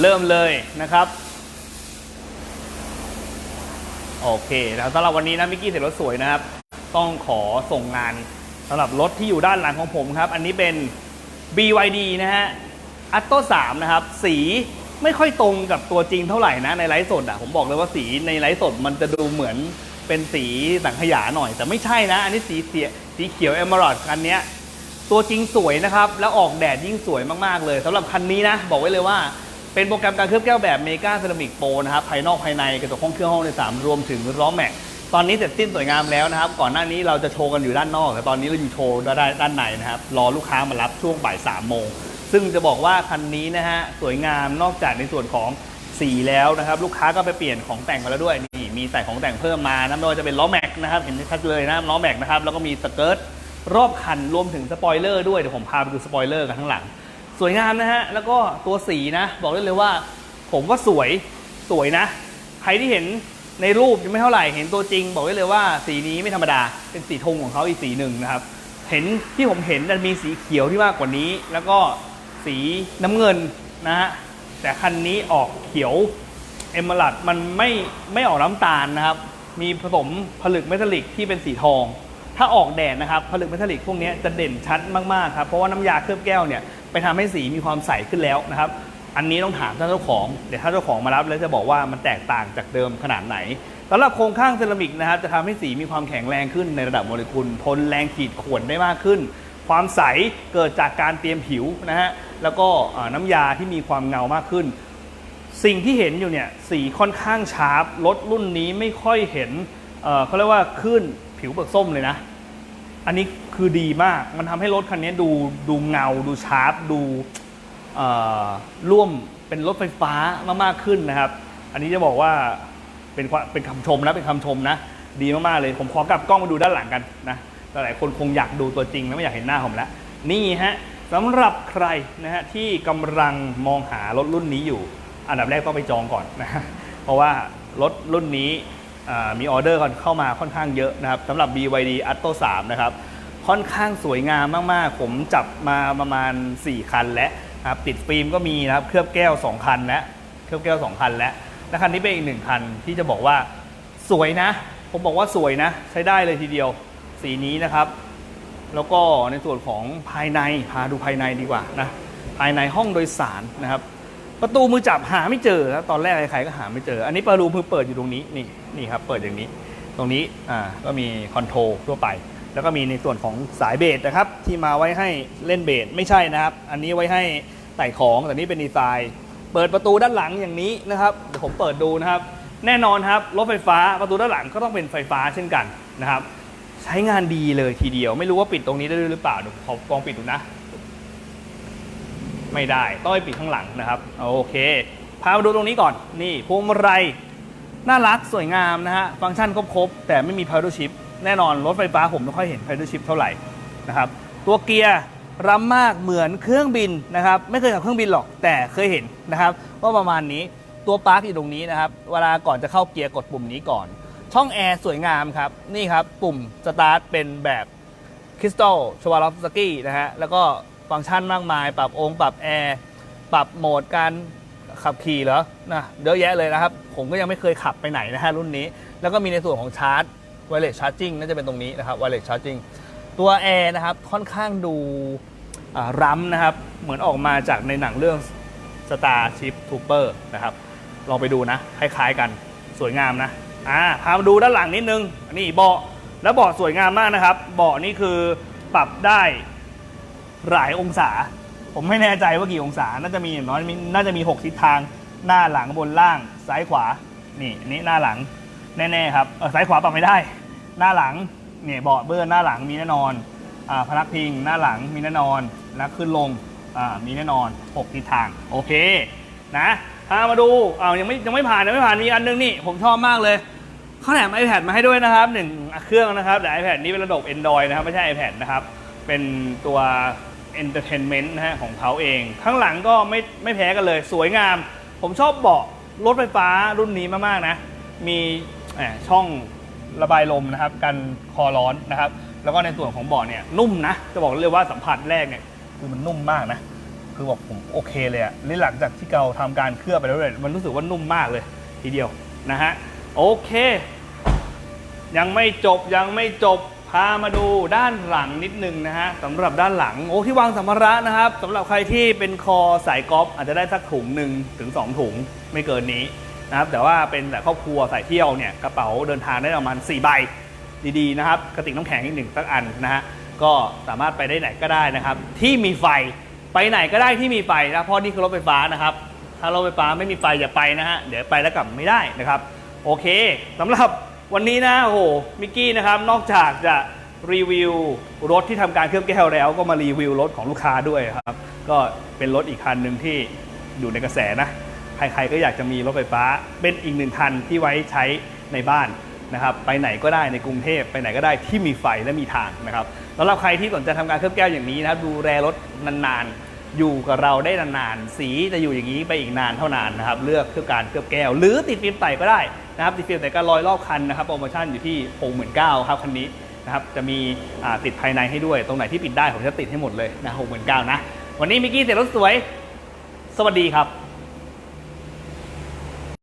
เริ่มเลยนะครับโอเคแล้วสำหรับวันนี้นะมิกกี้เสร็จรถสวยนะครับ ต้องขอส่งงานสำหรับรถที่อยู่ด้านหลังของผมครับ อันนี้เป็น BYD นะฮะอัตโต3นะครับ สีไม่ค่อยตรงกับตัวจริงเท่าไหร่นะในไลฟ์สดอะผมบอกเลยว่าสีในไลฟ์สดมันจะดูเหมือนเป็นสีสังขยาหน่อย แต่ไม่ใช่นะ อันนี้สีเสียสีเขียวเอม r ร d คันนี้ตัวจริงสวยนะครับ แล้วออกแดดยิ่งสวยมากๆเลยสำหรับคันนี้นะ บอกไว้เลยว่า เป็นโปรแกรมการเคลือบแก้วแบบเมกาเซรามิกโปนะครับ ภายนอกภายในกระจกห้องเครื่องห้องในสามรวมถึงล้อแม็ก ตอนนี้เสร็จสิ้นสวยงามแล้วนะครับ ก่อนหน้านี้เราจะโชว์กันอยู่ด้านนอก แต่ตอนนี้เราอยู่โชว์ด้านด้านในนะครับ รอลูกค้ามารับช่วงบ่ายสามโมง ซึ่งจะบอกว่าคันนี้นะฮะสวยงามนอกจากในส่วนของสีแล้วนะครับ ลูกค้าก็ไปเปลี่ยนของแต่งมาแล้วด้วยนี่มีใส่ของแต่งเพิ่มมานะไม่ว่าจะเป็นล้อแม็กนะครับเห็นชัดเลยนะล้อแม็กนะครับแล้วก็มีสเกิร์ตรอบคันรวมถึงสปอยเลอร์ด้วยเดี๋ยวผมพาไปดูสปอยเลอร์กันข้างหลัง สวยงามนะฮะ แล้วก็ตัวสีนะ บอกได้เลยว่า ผมว่าสวยสวยนะ ใครที่เห็นในรูปยังไม่เท่าไหร่เห็นตัวจริง บอกได้เลยว่าสีนี้ไม่ธรรมดาเป็นสีธงของเขาอีกสีหนึ่งนะครับ เห็นที่ผมเห็นมันมีสีเขียวที่มากกว่านี้ แล้วก็สีน้ำเงินนะฮะแต่คันนี้ออกเขียวเอม r รัดมันไม่ไม่ออกน้ำตาลนะครับ มีผสมผลึกเมทัลลิกที่เป็นสีทอง ถ้าออกแดดนะครับผลึกเมทัลลิกพวกนี้จะเด่นชัดมากๆครับเพราะว่าน้ำยาเคลือบแก้วเนี่ย ไปทำให้สีมีความใสขึ้นแล้วนะครับ อันนี้ต้องถามท่านเจ้าของเดี๋ยวถ้าเจ้าของมารับแล้วจะบอกว่ามันแตกต่างจากเดิมขนาดไหนสำหรับโครงข้างเซรามิกนะครับจะทำให้สีมีความแข็งแรงขึ้นในระดับโมเลกุล ทนแรงขีดข่วนได้มากขึ้น ความใสเกิดจากการเตรียมผิวนะฮะแล้วก็น้ำยาที่มีความเงามากขึ้น สิ่งที่เห็นอยู่เนี่ยสีค่อนข้างชาร์ปรถรุ่นนี้ไม่ค่อยเห็นเเขาเรียกว่าขึ้นผิวเปลือกส้มเลยนะ อันนี้คือดีมาก มันทำให้รถคันนี้ดูดูเงา ดูชาร์ปดูเอ่อร่วมเป็นรถไฟฟ้ามากๆขึ้นนะครับ อันนี้จะบอกว่าเป็นความเป็นคำชมนะเป็นคำชมนะ ดีมากๆเลย ผมขอกลับกล้องมาดูด้านหลังกันนะหลายๆคนคงอยากดูตัวจริงแล้วไม่อยากเห็นหน้าผมแล้ว นี่ฮะสำหรับใครนะฮะที่กำลังมองหารถรุ่นนี้อยู่ อันดับแรกต้องไปจองก่อนนะเพราะว่ารถรุ่นนี้ มีออเดอร์เข้ามาค่อนข้างเยอะนะครับสำหรับ BYD Atto 3 นะครับ ค่อนข้างสวยงามมากๆ ผมจับมาประมาณ 4 คันแล้วนะครับติดฟิล์มก็มีนะครับเคลือบแก้ว 2 คันแล้วเคลือบแก้ว 2 คันแล้วและคันนี้เป็นอีกหนึ่งคันที่จะบอกว่าสวยนะ ผมบอกว่าสวยนะ ใช้ได้เลยทีเดียวสีนี้นะครับ แล้วก็ในส่วนของภายในพาดูภายในดีกว่านะภายในห้องโดยสารนะครับ ประตูมือจับหาไม่เจอครับตอนแรกใครๆก็หาไม่เจอ อันนี้ประตูมือเปิดอยู่ตรงนี้นี่นี่ครับเปิดอย่างนี้ ตรงนี้อ่าก็มีคอนโทรลทั่วไป แล้วก็มีในส่วนของสายเบสนะครับ ที่มาไว้ให้เล่นเบสไม่ใช่นะครับ อันนี้ไว้ให้ไต่ของแต่นี่เป็นดีไซน์เปิดประตูด้านหลังอย่างนี้นะครับเดี๋ยวผมเปิดดูนะครับ แน่นอนครับรถไฟฟ้าประตูด้านหลังก็ต้องเป็นไฟฟ้าเช่นกันนะครับ ใช้งานดีเลยทีเดียว ไม่รู้ว่าปิดตรงนี้ได้หรือเปล่าเดี๋ยวขอลองปิดดูนะ ไม่ได้ต้องไปปิดข้างหลังนะครับโอเคพามาดูตรงนี้ก่อนนี่พวงมาลัยน่ารักสวยงามนะฮะฟังก์ชันครบๆแต่ไม่มี paddle shift แน่นอนรถไฟฟ้าผมไม่ค่อยเห็น paddle shift เท่าไหร่นะครับตัวเกียร์รำมากเหมือนเครื่องบินนะครับไม่เคยขับเครื่องบินหรอกแต่เคยเห็นนะครับว่าประมาณนี้ตัวปลั๊กอยู่ตรงนี้นะครับเวลาก่อนจะเข้าเกียร์กดปุ่มนี้ก่อน ช่องแอร์สวยงามครับนี่ครับปุ่มสตาร์ทเป็นแบบคริสตัลชวาลอฟสกี้นะฮะแล้วก็ ฟังก์ชันมากมาย ปรับองค์ ปรับแอร์ ปรับโหมดการขับขี่เหรอนะเยอะแยะเลยนะครับ ผมก็ยังไม่เคยขับไปไหนนะฮะรุ่นนี้ แล้วก็มีในส่วนของชาร์จ wireless charging น่าจะเป็นตรงนี้นะครับ wireless charging ตัวแอร์นะครับค่อนข้างดูรัมนะครับ เหมือนออกมาจากในหนังเรื่อง Starship Trooper นะครับ ลองไปดูนะ คล้ายๆกันสวยงามนะอ่าพามาดูด้านหลังนิดนึงอันนี้เบาะแล้วเบาะสวยงามมากนะครับ เบาะนี่คือปรับได้ หลายองศา ผมไม่แน่ใจว่ากี่องศา น่าจะมีอย่างน้อยน่าจะมี 6 ทิศทาง หน้าหลังบนล่าง ซ้ายขวา นี่อันนี้หน้าหลังแน่ๆครับ เออซ้ายขวาปรับไม่ได้ หน้าหลัง เนี่ยเบาะเบอร์หน้าหลังมีแน่นอน อ่าพนักพิงหน้าหลังมีแน่นอน แล้วขึ้นลง อ่ามีแน่นอน 6 ทิศทาง โอเค นะพามาดูอ้าวยังไม่ยังไม่ผ่านยังไม่ผ่านมีอันนึงนี่ผมชอบมากเลยเขาแถม iPad มาให้ด้วยนะครับหนึ่งเครื่องนะครับแต่ iPad นี้เป็นระบบ Android นะครับ ไม่ใช่ iPad นะครับ เป็นตัว Entertainment นะฮะของเขาเอง ข้างหลังก็ไม่ไม่แพ้กันเลย สวยงาม ผมชอบเบาะรถไฟฟ้ารุ่นนี้มากๆนะ มีแหมช่องระบายลมนะครับกันคอร้อนนะครับ แล้วก็ในส่วนของเบาะเนี่ยนุ่มนะ จะบอกเลยว่าสัมผัสแรกเนี่ยคือมันนุ่มมากนะ คือบอกผมโอเคเลยอะนี่หลังจากที่เราทำการเคลือบไปแล้วเลยมันรู้สึกว่านุ่มมากเลยทีเดียวนะฮะโอเค ยังไม่จบยังไม่จบ พามาดูด้านหลังนิดนึงนะฮะสำหรับด้านหลังโอ้ที่วางสัมภาระนะครับสำหรับใครที่เป็นคอสายกอล์ฟอาจจะได้สักถุงหนึ่งถึง 2 ถุงไม่เกินนี้นะครับแต่ว่าเป็นแต่ครอบครัวสายเที่ยวเนี่ยกระเป๋าเดินทางได้ประมาณ4ใบดีๆนะครับกระติกน้ำแข็งอีกหนึ่งสักอันนะฮะก็สามารถไปได้ไหนก็ได้นะครับ ที่มีไฟไปไหนก็ได้ที่มีไฟนะเพราะนี่คือรถไฟฟ้านะครับ ถ้ารถไฟฟ้าไม่มีไฟอย่าไปนะฮะเดี๋ยวไปแล้วกลับไม่ได้นะครับ โอเคสำหรับ วันนี้นะโอ้โหมิกกี้นะครับนอกจากจะรีวิวรถที่ทำการเคลือบแก้วแล้ว ก็มารีวิวรถของลูกค้าด้วยครับ ก็เป็นรถอีกคันหนึ่งที่อยู่ในกระแสนะ ใครๆก็อยากจะมีรถไฟฟ้า เป็นอีกหนึ่งคันที่ไว้ใช้ในบ้านนะครับ ไปไหนก็ได้ในกรุงเทพไปไหนก็ได้ที่มีไฟและมีทางนะครับสำหรับใครที่สนใจทำการเคลือบแก้วอย่างนี้นะครับดูแลรถนานๆ อยู่กับเราได้นานๆ สีจะอยู่อย่างนี้ไปอีกนานเท่านานนะครับ เลือกเครื่อการเคลือบแก้ว หรือติดฟิล์มใสก็ได้นะครับ ติดฟิล์มใสก็ร้อยรอบคันนะครับ โปรโมชั่นอยู่ที่ 6 9 0 0 0ครับคันนี้นะครับ จะมีติดภายในให้ด้วย ตรงไหนที่ปิดได้ผมจะติดให้หมดเลยนะ6 9 0 0 0นะ วันนี้มิกกี้เสร็จรถสวย สวัสดีครับ